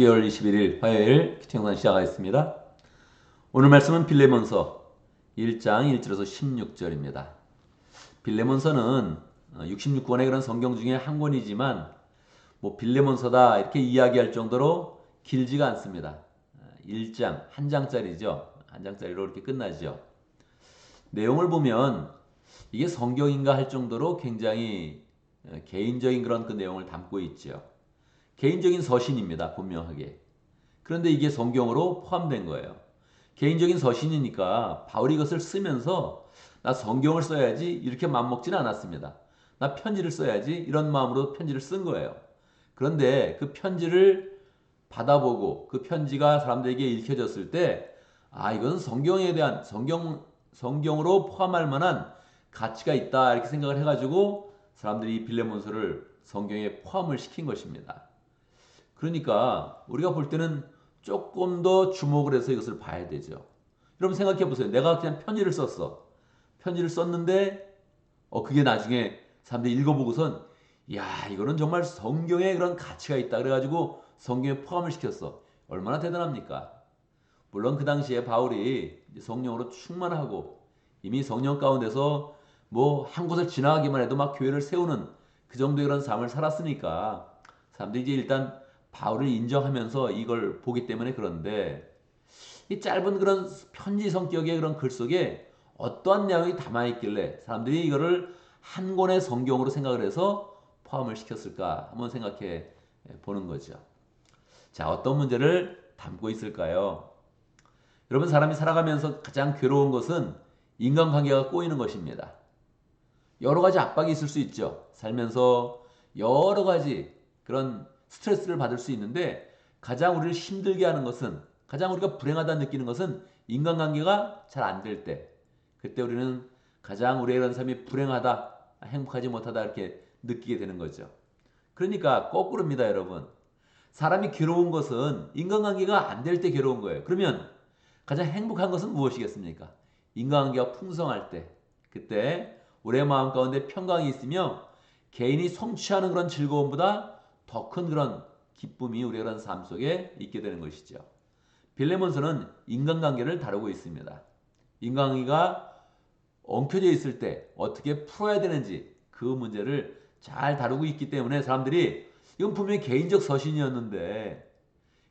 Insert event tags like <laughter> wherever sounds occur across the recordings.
12월 21일 화요일 기청산 시작하겠습니다. 오늘 말씀은 빌레몬서 1장 1절에서 16절입니다. 빌레몬서는 66권의 그런 성경 중에 한 권이지만 뭐 빌레몬서다 이렇게 이야기할 정도로 길지가 않습니다. 1장 한 장짜리죠. 한 장짜리로 이렇게 끝나죠. 내용을 보면 이게 성경인가 할 정도로 굉장히 개인적인 그런 그 내용을 담고 있죠. 개인적인 서신입니다. 분명하게. 그런데 이게 성경으로 포함된 거예요. 개인적인 서신이니까 바울이 이것을 쓰면서 나 성경을 써야지 이렇게 맘먹지는 않았습니다. 나 편지를 써야지 이런 마음으로 편지를 쓴 거예요. 그런데 그 편지를 받아보고 그 편지가 사람들에게 읽혀졌을 때, 아, 이건 성경에 대한, 성경, 성경으로 포함할 만한 가치가 있다. 이렇게 생각을 해가지고 사람들이 빌레몬서를 성경에 포함을 시킨 것입니다. 그러니까 우리가 볼 때는 조금 더 주목을 해서 이것을 봐야 되죠. 여러분 생각해 보세요. 내가 그냥 편지를 썼어. 편지를 썼는데 어 그게 나중에 사람들이 읽어보고선 야 이거는 정말 성경에 그런 가치가 있다 그래가지고 성경에 포함을 시켰어. 얼마나 대단합니까? 물론 그 당시에 바울이 성령으로 충만하고 이미 성령 가운데서 뭐 한 곳을 지나가기만 해도 막 교회를 세우는 그 정도의 그런 삶을 살았으니까 사람들이 이제 일단 바울을 인정하면서 이걸 보기 때문에 그런데 이 짧은 그런 편지 성격의 그런 글 속에 어떠한 내용이 담아 있길래 사람들이 이거를 한 권의 성경으로 생각을 해서 포함을 시켰을까 한번 생각해 보는 거죠. 자, 어떤 문제를 담고 있을까요? 여러분 사람이 살아가면서 가장 괴로운 것은 인간관계가 꼬이는 것입니다. 여러 가지 압박이 있을 수 있죠. 살면서 여러 가지 그런 스트레스를 받을 수 있는데 가장 우리를 힘들게 하는 것은 가장 우리가 불행하다 느끼는 것은 인간관계가 잘 안 될 때. 그때 우리는 가장 우리의 이런 삶이 불행하다, 행복하지 못하다 이렇게 느끼게 되는 거죠. 그러니까 거꾸로입니다, 여러분. 사람이 괴로운 것은 인간관계가 안 될 때 괴로운 거예요. 그러면 가장 행복한 것은 무엇이겠습니까? 인간관계가 풍성할 때. 그때 우리의 마음 가운데 평강이 있으며 개인이 성취하는 그런 즐거움보다 더 큰 그런 기쁨이 우리의 그런 삶 속에 있게 되는 것이죠. 빌레몬서는 인간관계를 다루고 있습니다. 인간관계가 엉켜져 있을 때 어떻게 풀어야 되는지 그 문제를 잘 다루고 있기 때문에 사람들이 이건 분명히 개인적 서신이었는데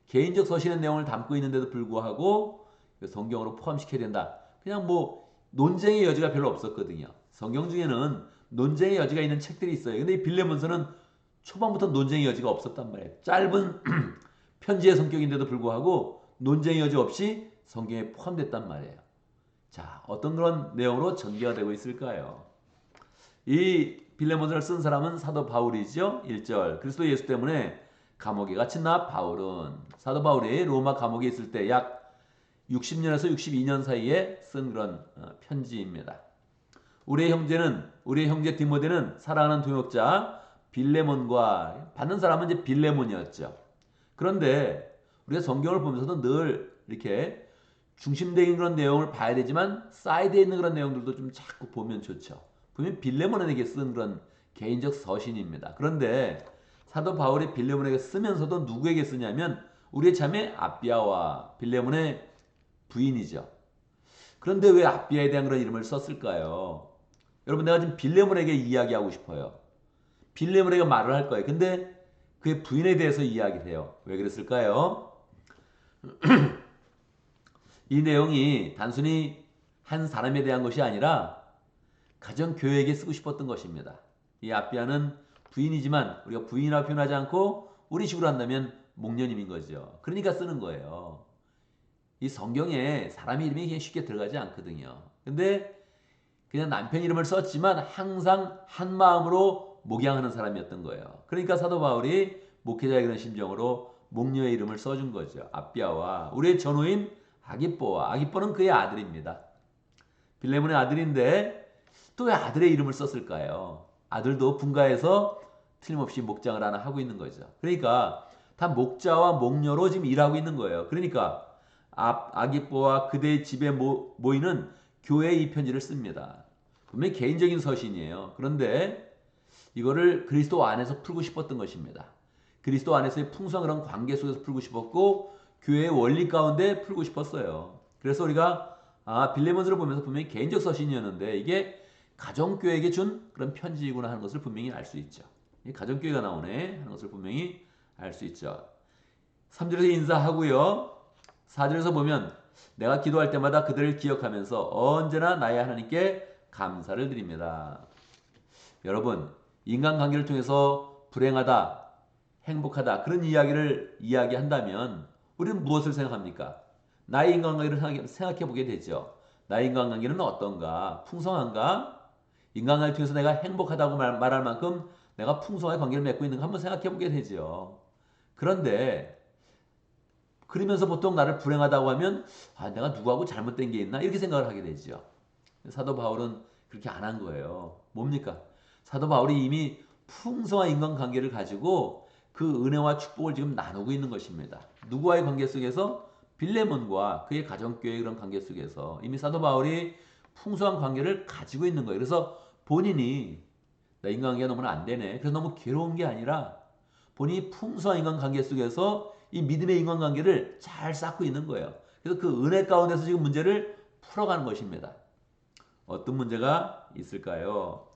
개인적 서신의 내용을 담고 있는데도 불구하고 성경으로 포함시켜야 된다. 그냥 뭐 논쟁의 여지가 별로 없었거든요. 성경 중에는 논쟁의 여지가 있는 책들이 있어요. 근데 이 빌레몬서는 초반부터 논쟁의 여지가 없었단 말이에요. 짧은 <clears throat> 편지의 성격인데도 불구하고 논쟁의 여지 없이 성경에 포함됐단 말이에요. 자, 어떤 그런 내용으로 전개가 되고 있을까요? 이 빌레몬서를 쓴 사람은 사도 바울이죠. 1절. 그리스도 예수 때문에 감옥에 갇힌 나 바울은 사도 바울이 로마 감옥에 있을 때 약 60년에서 62년 사이에 쓴 그런 어, 편지입니다. 우리의 형제는 우리의 형제 디모데는 사랑하는 동역자 빌레몬과 받는 사람은 이제 빌레몬이었죠. 그런데 우리가 성경을 보면서도 늘 이렇게 중심적인 그런 내용을 봐야 되지만 사이드에 있는 그런 내용들도 좀 자꾸 보면 좋죠. 보면 빌레몬에게 쓴 그런 개인적 서신입니다. 그런데 사도 바울이 빌레몬에게 쓰면서도 누구에게 쓰냐면 우리의 자매 아비아와 빌레몬의 부인이죠. 그런데 왜 아비아에 대한 그런 이름을 썼을까요? 여러분 내가 지금 빌레몬에게 이야기하고 싶어요. 빌레몬에게 말을 할 거예요. 근데 그의 부인에 대해서 이야기를 해요. 왜 그랬을까요? <clears throat> 이 내용이 단순히 한 사람에 대한 것이 아니라 가정 교회에게 쓰고 싶었던 것입니다. 이 아비아는 부인이지만 우리가 부인이라 표현하지 않고 우리 식으로 한다면 목련임인 거죠. 그러니까 쓰는 거예요. 이 성경에 사람 이름이 그냥 쉽게 들어가지 않거든요. 근데 그냥 남편 이름을 썼지만 항상 한 마음으로 목양하는 사람이었던 거예요. 그러니까 사도 바울이 목회자의 그런 심정으로 목녀의 이름을 써준 거죠. 아비아와 우리의 전후인 아기뽀와 아기뽀는 그의 아들입니다. 빌레몬의 아들인데 또 왜 아들의 이름을 썼을까요? 아들도 분가에서 틀림없이 목장을 하나 하고 있는 거죠. 그러니까 다 목자와 목녀로 지금 일하고 있는 거예요. 그러니까 아기뽀와 그대의 집에 모, 모이는 교회에 이 편지를 씁니다. 분명히 개인적인 서신이에요. 그런데 이거를 그리스도 안에서 풀고 싶었던 것입니다. 그리스도 안에서의 풍성한 관계 속에서 풀고 싶었고 교회의 원리 가운데 풀고 싶었어요. 그래서 우리가 아 빌레몬스를 보면서 분명히 개인적 서신이었는데 이게 가정교회에게 준 그런 편지이구나 하는 것을 분명히 알 수 있죠. 이 가정교회가 나오네 하는 것을 분명히 알 수 있죠. 3절에서 인사하고요. 4절에서 보면 내가 기도할 때마다 그들을 기억하면서 언제나 나의 하나님께 감사를 드립니다. 여러분, 인간관계를 통해서 불행하다, 행복하다 그런 이야기를 이야기한다면 우리는 무엇을 생각합니까? 나의 인간관계를 생각해 보게 되죠. 나의 인간관계는 어떤가? 풍성한가? 인간관계를 통해서 내가 행복하다고 말, 할 만큼 내가 풍성한 관계를 맺고 있는가 한번 생각해 보게 되죠. 그런데 그러면서 보통 나를 불행하다고 하면 아 내가 누구하고 잘못된 게 있나 이렇게 생각을 하게 되죠. 사도 바울은 그렇게 안 한 거예요. 뭡니까? 사도 바울이 이미 풍성한 인간관계를 가지고 그 은혜와 축복을 지금 나누고 있는 것입니다. 누구와의 관계 속에서 빌레몬과 그의 가정교회의 그런 관계 속에서 이미 사도 바울이 풍성한 관계를 가지고 있는 거예요. 그래서 본인이 나 인간관계가 너무나 안 되네. 그래서 너무 괴로운 게 아니라 본인이 풍성한 인간관계 속에서 이 믿음의 인간관계를 잘 쌓고 있는 거예요. 그래서 그 은혜 가운데서 지금 문제를 풀어가는 것입니다. 어떤 문제가 있을까요?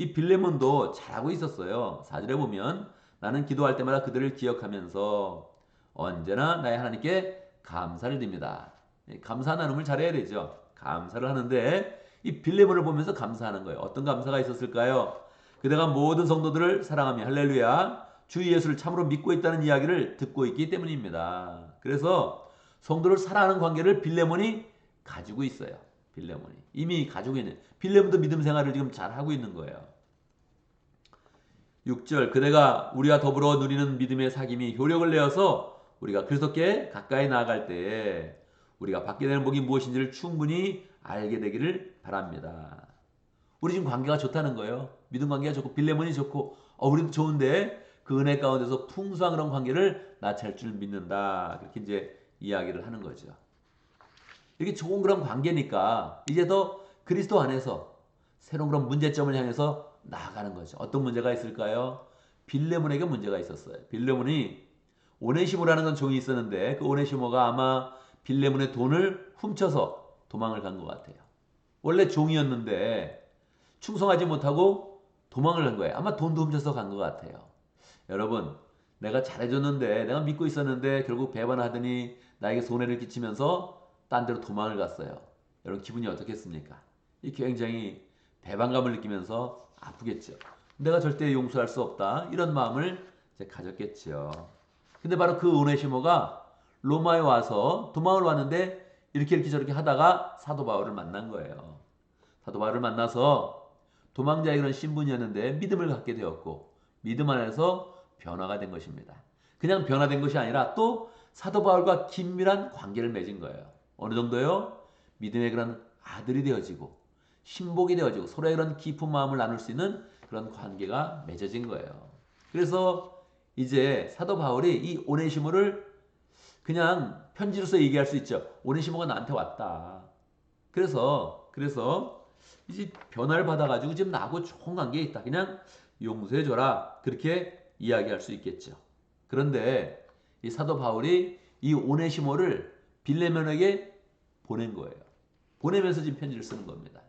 이 빌레몬도 잘하고 있었어요. 사절에 보면 나는 기도할 때마다 그들을 기억하면서 언제나 나의 하나님께 감사를 드립니다. 감사 나눔을 잘해야 되죠. 감사를 하는데 이 빌레몬을 보면서 감사하는 거예요. 어떤 감사가 있었을까요? 그대가 모든 성도들을 사랑하며 할렐루야 주 예수를 참으로 믿고 있다는 이야기를 듣고 있기 때문입니다. 그래서 성도를 사랑하는 관계를 빌레몬이 가지고 있어요. 빌레몬이 이미 가지고 있는 빌레몬도 믿음 생활을 지금 잘 하고 있는 거예요. 6절 그대가 우리와 더불어 누리는 믿음의 사귐이 효력을 내어서 우리가 그리스도께 가까이 나아갈 때에 우리가 받게 되는 복이 무엇인지를 충분히 알게 되기를 바랍니다. 우리 지금 관계가 좋다는 거예요. 믿음 관계가 좋고 빌레몬이 좋고 어 우리도 좋은데 그 은혜 가운데서 풍성한 그런 관계를 나찰 줄 믿는다. 그렇게 이제 이야기를 하는 거죠. 이렇게 좋은 그런 관계니까 이제 더 그리스도 안에서 새로운 그런 문제점을 향해서 나아가는 거죠. 어떤 문제가 있을까요? 빌레몬에게 문제가 있었어요. 빌레몬이 오네시모라는 건 종이 있었는데 그 오네시모가 아마 빌레몬의 돈을 훔쳐서 도망을 간 것 같아요. 원래 종이었는데 충성하지 못하고 도망을 간 거예요. 아마 돈도 훔쳐서 간 것 같아요. 여러분, 내가 잘해줬는데, 내가 믿고 있었는데, 결국 배반하더니 나에게 손해를 끼치면서 딴 데로 도망을 갔어요. 여러분, 기분이 어떻겠습니까? 이 굉장히 배반감을 느끼면서 아프겠죠. 내가 절대 용서할 수 없다. 이런 마음을 이제 가졌겠죠. 근데 바로 그 오네시모가 로마에 와서 도망을 왔는데 이렇게 이렇게 저렇게 하다가 사도 바울을 만난 거예요. 사도 바울을 만나서 도망자의 그런 신분이었는데 믿음을 갖게 되었고 믿음 안에서 변화가 된 것입니다. 그냥 변화된 것이 아니라 또 사도 바울과 긴밀한 관계를 맺은 거예요. 어느 정도요? 믿음의 그런 아들이 되어지고 신복이 되어지고 서로의 그런 깊은 마음을 나눌 수 있는 그런 관계가 맺어진 거예요. 그래서 이제 사도 바울이 이 오네시모를 그냥 편지로서 얘기할 수 있죠. 오네시모가 나한테 왔다. 그래서 그래서 이제 변화를 받아가지고 지금 나하고 좋은 관계에 있다. 그냥 용서해줘라. 그렇게 이야기할 수 있겠죠. 그런데 이 사도 바울이 이 오네시모를 빌레몬에게 보낸 거예요. 보내면서 지금 편지를 쓰는 겁니다.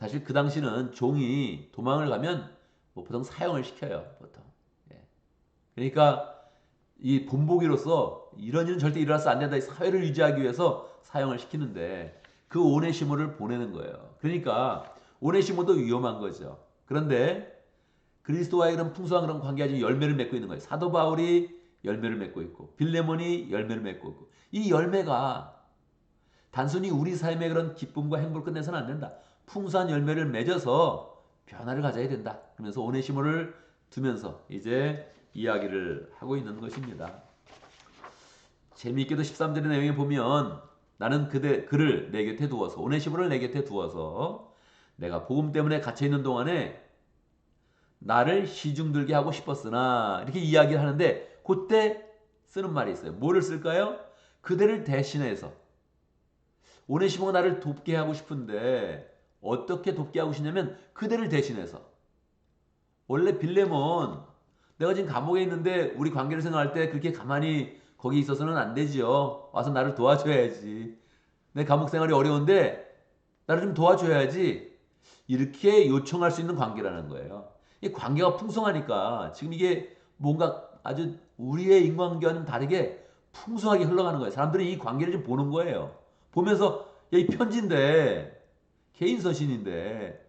사실 그 당시는 종이 도망을 가면 뭐 보통 사형을 시켜요. 보통. 예. 그러니까 이 본보기로서 이런 일은 절대 일어나서 안 된다. 사회를 유지하기 위해서 사형을 시키는데 그 오네시모를 보내는 거예요. 그러니까 오네시모도 위험한 거죠. 그런데 그리스도와의 그런 풍성한 그런 관계가 지금 열매를 맺고 있는 거예요. 사도 바울이 열매를 맺고 있고 빌레몬이 열매를 맺고 있고 이 열매가 단순히 우리 삶의 그런 기쁨과 행복을 끝내서는 안 된다. 풍성한 열매를 맺어서 변화를 가져야 된다. 그러면서 오네시모를 두면서 이제 이야기를 하고 있는 것입니다. 재미있게도 13절의 내용에 보면 나는 그대 그를 내 곁에 두어서 오네시모를 내 곁에 두어서 내가 복음 때문에 갇혀 있는 동안에 나를 시중들게 하고 싶었으나 이렇게 이야기를 하는데 그때 쓰는 말이 있어요. 뭐를 쓸까요? 그대를 대신해서 오네시모가 나를 돕게 하고 싶은데 어떻게 돕게 하고 싶냐면 그대를 대신해서 원래 빌레몬 내가 지금 감옥에 있는데 우리 관계를 생각할 때 그렇게 가만히 거기 있어서는 안 되지요. 와서 나를 도와줘야지. 내 감옥 생활이 어려운데 나를 좀 도와줘야지. 이렇게 요청할 수 있는 관계라는 거예요. 이 관계가 풍성하니까 지금 이게 뭔가 아주 우리의 인간관계와는 다르게 풍성하게 흘러가는 거예요. 사람들이 이 관계를 좀 보는 거예요. 보면서 야, 이 편지인데 개인 서신인데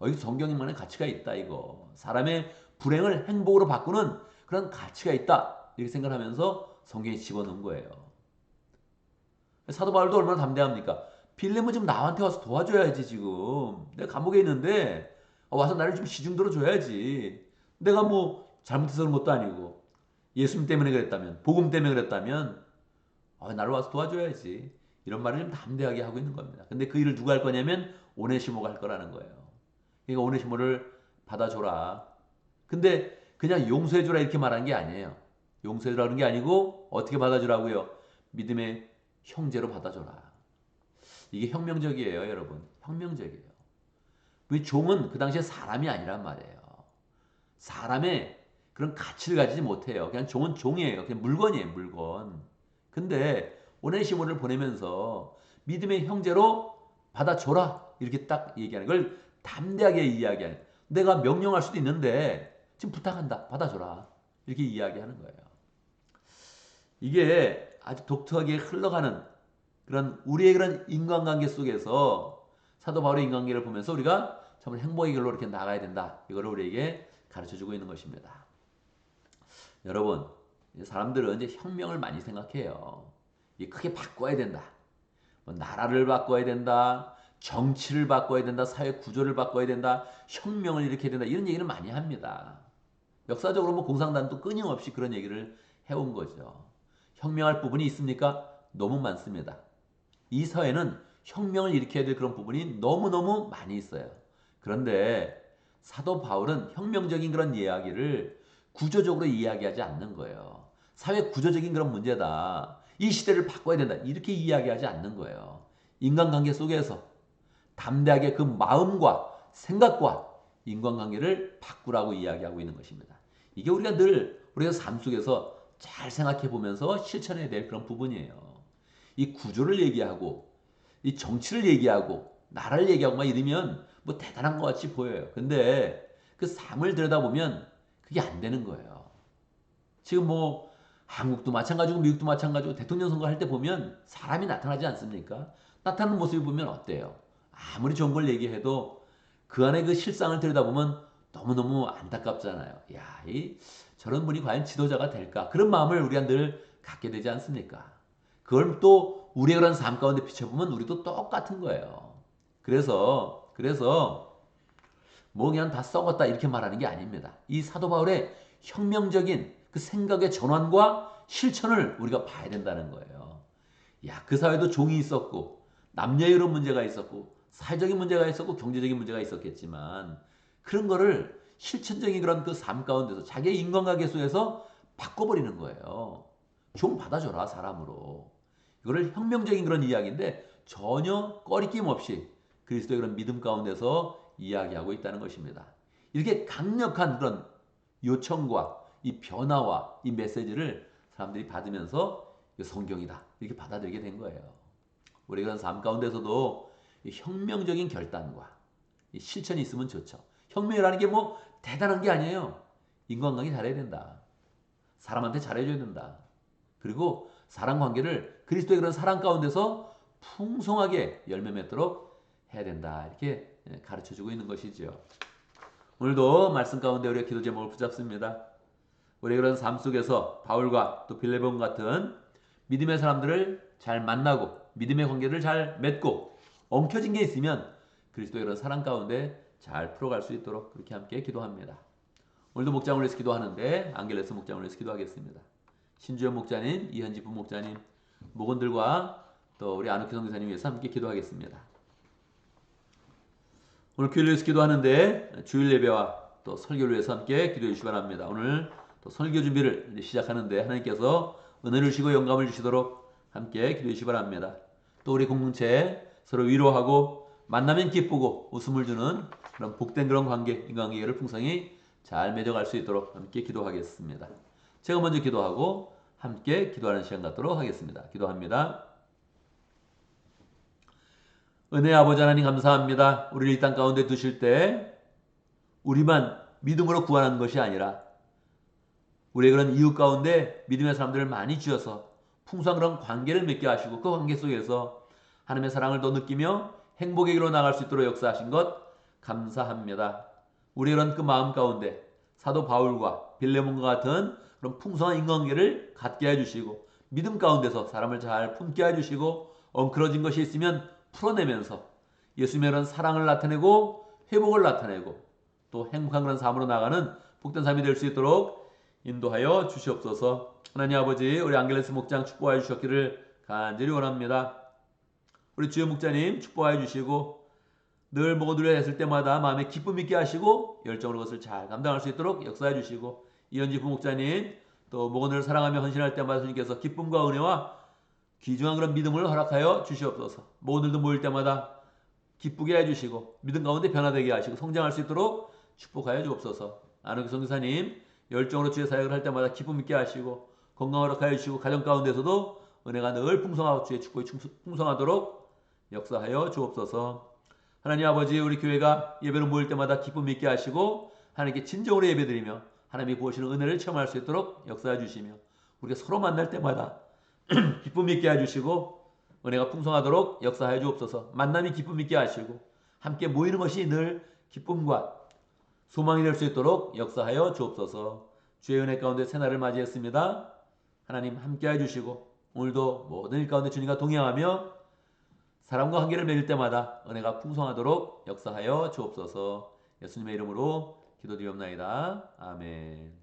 어, 이 성경에만의 가치가 있다 이거. 사람의 불행을 행복으로 바꾸는 그런 가치가 있다 이렇게 생각하면서 성경에 집어넣은 거예요. 사도 바울도 얼마나 담대합니까? 빌레몬 좀 나한테 와서 도와줘야지 지금. 내가 감옥에 있는데 어, 와서 나를 좀 시중 들어줘야지. 내가 뭐 잘못해서 그런 것도 아니고 예수님 때문에 그랬다면 복음 때문에 그랬다면 어, 나를 와서 도와줘야지. 이런 말을 좀 담대하게 하고 있는 겁니다. 근데 그 일을 누가 할 거냐면 오네시모가 할 거라는 거예요. 그러니까 오네시모를 받아줘라. 근데 그냥 용서해줘라 이렇게 말한 게 아니에요. 용서해주라는 게 아니고 어떻게 받아주라고요? 믿음의 형제로 받아줘라. 이게 혁명적이에요, 여러분. 혁명적이에요. 그 종은 그 당시에 사람이 아니란 말이에요. 사람의 그런 가치를 가지지 못해요. 그냥 종은 종이에요. 그냥 물건이에요, 물건. 근데 오네시모를 보내면서 믿음의 형제로 받아줘라. 이렇게 딱 얘기하는 걸 담대하게 이야기하는. 내가 명령할 수도 있는데 지금 부탁한다. 받아줘라. 이렇게 이야기하는 거예요. 이게 아주 독특하게 흘러가는 그런 우리의 그런 인간관계 속에서 사도 바울의 인간관계를 보면서 우리가 참 행복의 길로 이렇게 나가야 된다. 이거를 우리에게 가르쳐 주고 있는 것입니다. 여러분, 사람들은 이제 혁명을 많이 생각해요. 이 크게 바꿔야 된다. 뭐 나라를 바꿔야 된다. 정치를 바꿔야 된다. 사회 구조를 바꿔야 된다. 혁명을 일으켜야 된다. 이런 얘기를 많이 합니다. 역사적으로 뭐 공산당도 끊임없이 그런 얘기를 해온 거죠. 혁명할 부분이 있습니까? 너무 많습니다. 이 사회는 혁명을 일으켜야 될 그런 부분이 너무너무 많이 있어요. 그런데 사도 바울은 혁명적인 그런 이야기를 구조적으로 이야기하지 않는 거예요. 사회 구조적인 그런 문제다. 이 시대를 바꿔야 된다. 이렇게 이야기하지 않는 거예요. 인간관계 속에서 담대하게 그 마음과 생각과 인간관계를 바꾸라고 이야기하고 있는 것입니다. 이게 우리가 늘 우리가 삶 속에서 잘 생각해 보면서 실천해야 될 그런 부분이에요. 이 구조를 얘기하고 이 정치를 얘기하고 나라를 얘기하고 막 이러면 뭐 대단한 것 같이 보여요. 근데 그 삶을 들여다보면 그게 안 되는 거예요. 지금 뭐 한국도 마찬가지고 미국도 마찬가지고 대통령 선거 할 때 보면 사람이 나타나지 않습니까? 나타나는 모습을 보면 어때요? 아무리 좋은 걸 얘기해도 그 안에 그 실상을 들여다보면 너무너무 안타깝잖아요. 야, 이 저런 분이 과연 지도자가 될까? 그런 마음을 우리가 늘 갖게 되지 않습니까? 그걸 또 우리의 그런 삶 가운데 비춰보면 우리도 똑같은 거예요. 그래서, 그래서 뭐 그냥 다 썩었다 이렇게 말하는 게 아닙니다. 이 사도 바울의 혁명적인 그 생각의 전환과 실천을 우리가 봐야 된다는 거예요. 야, 그 사회도 종이 있었고, 남녀의 이런 문제가 있었고, 사회적인 문제가 있었고, 경제적인 문제가 있었겠지만, 그런 거를 실천적인 그런 그 삶 가운데서 자기의 인간관계 속에서 바꿔버리는 거예요. 좀 받아줘라, 사람으로. 이거를 혁명적인 그런 이야기인데 전혀 꺼리낌 없이 그리스도의 그런 믿음 가운데서 이야기하고 있다는 것입니다. 이렇게 강력한 그런 요청과 이 변화와 이 메시지를 사람들이 받으면서 성경이다. 이렇게 받아들이게 된 거예요. 우리 그런 삶 가운데서도 혁명적인 결단과 실천이 있으면 좋죠. 혁명이라는 게 뭐 대단한 게 아니에요. 인간관계 잘해야 된다. 사람한테 잘해줘야 된다. 그리고 사랑 관계를 그리스도의 그런 사랑 가운데서 풍성하게 열매 맺도록 해야 된다. 이렇게 가르쳐 주고 있는 것이죠. 오늘도 말씀 가운데 우리가 기도 제목을 붙잡습니다. 우리 그런 삶 속에서 바울과 또 빌레본 같은 믿음의 사람들을 잘 만나고 믿음의 관계를 잘 맺고 엉켜진 게 있으면 그리스도의 그런 사랑 가운데 잘 풀어갈 수 있도록 그렇게 함께 기도합니다. 오늘도 목장을 위해서 기도하는데 안겔레스 목장을 위해서 기도하겠습니다. 신주현 목자님, 이현지 부목자님, 목원들과 또 우리 안욱희 성교사님 위해서 함께 기도하겠습니다. 오늘 교회를 위해서 기도하는데 주일 예배와 또 설교를 위해서 함께 기도해 주시기 바랍니다. 오늘 또 설교 준비를 시작하는데 하나님께서 은혜를 주시고 영감을 주시도록 함께 기도해 주시기 바랍니다. 또 우리 공동체 서로 위로하고 만나면 기쁘고 웃음을 주는 그런 복된 그런 관계, 인간관계를 풍성히 잘 맺어갈 수 있도록 함께 기도하겠습니다. 제가 먼저 기도하고 함께 기도하는 시간 갖도록 하겠습니다. 기도합니다. 은혜 아버지 하나님 감사합니다. 우리를 이 땅 가운데 두실 때 우리만 믿음으로 구하는 것이 아니라 우리의 그런 이웃 가운데 믿음의 사람들을 많이 주셔서 풍성한 그런 관계를 맺게 하시고 그 관계 속에서 하나님의 사랑을 더 느끼며 행복의 길로 나갈 수 있도록 역사하신 것 감사합니다. 우리의 그런 그 마음 가운데 사도 바울과 빌레몬과 같은 그런 풍성한 인간관계를 갖게 해주시고 믿음 가운데서 사람을 잘 품게 해주시고 엉클어진 것이 있으면 풀어내면서 예수님의 그런 사랑을 나타내고 회복을 나타내고 또 행복한 그런 삶으로 나가는 복된 삶이 될 수 있도록 인도하여 주시옵소서. 하나님 아버지, 우리 안겔레스 목장 축복하여 주셨기를 간절히 원합니다. 우리 주여 목자님 축복하여 주시고 늘 먹어들여 했을 때마다 마음에 기쁨 있게 하시고 열정으로 그것을 잘 감당할 수 있도록 역사해 주시고 이현지 부목자님 또 목원을 사랑하며 헌신할 때마다 주님께서 기쁨과 은혜와 귀중한 그런 믿음을 허락하여 주시옵소서. 모두들도 모일 때마다 기쁘게 해주시고 믿음 가운데 변화되게 하시고 성장할 수 있도록 축복하여 주옵소서. 아는 성교사님 열정으로 주의 사역을 할 때마다 기쁨 있게 하시고 건강 허락하여 주시고 가정 가운데서도 은혜가 늘 풍성하고 주의 축복이 충- 풍성하도록 역사하여 주옵소서. 하나님 아버지 우리 교회가 예배로 모일 때마다 기쁨 있게 하시고 하나님께 진정으로 예배드리며 하나님이 부으시는 은혜를 체험할 수 있도록 역사해 주시며 우리가 서로 만날 때마다 <clears throat> 기쁨 있게 해주시고 은혜가 풍성하도록 역사해 주옵소서. 만남이 기쁨 있게 하시고 함께 모이는 것이 늘 기쁨과 소망이 될 수 있도록 역사하여 주옵소서. 주의 은혜 가운데 새날을 맞이했습니다. 하나님 함께 해 주시고 오늘도 모든 일 가운데 주님과 동행하며 사람과 관계를 맺을 때마다 은혜가 풍성하도록 역사하여 주옵소서. 예수님의 이름으로 기도드리옵나이다. 아멘.